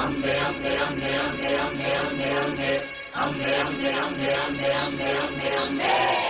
Hambre, hambre, hambre, hambre, hambre, hambre, hambre. Hambre, hambre, hambre, hambre, hambre, hambre, hambre, hambre.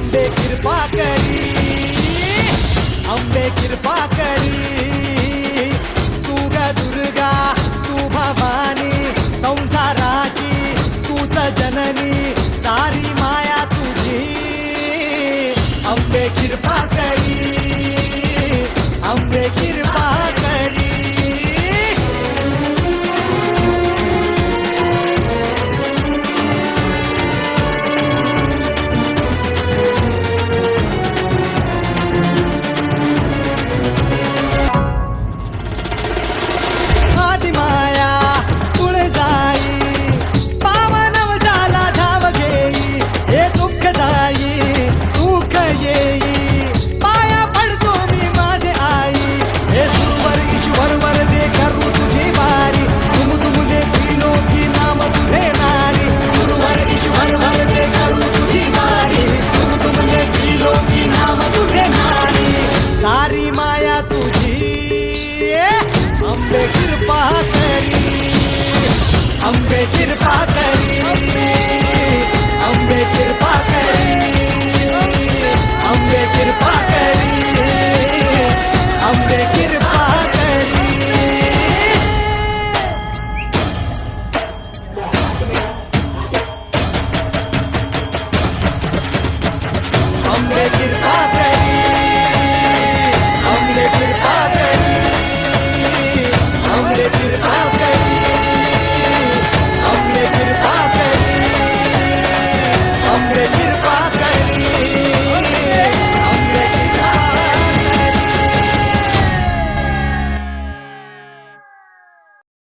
आंबे कृपा करी. आंबे कृपा करी अंबे कृपा करी अंबे कृपा करी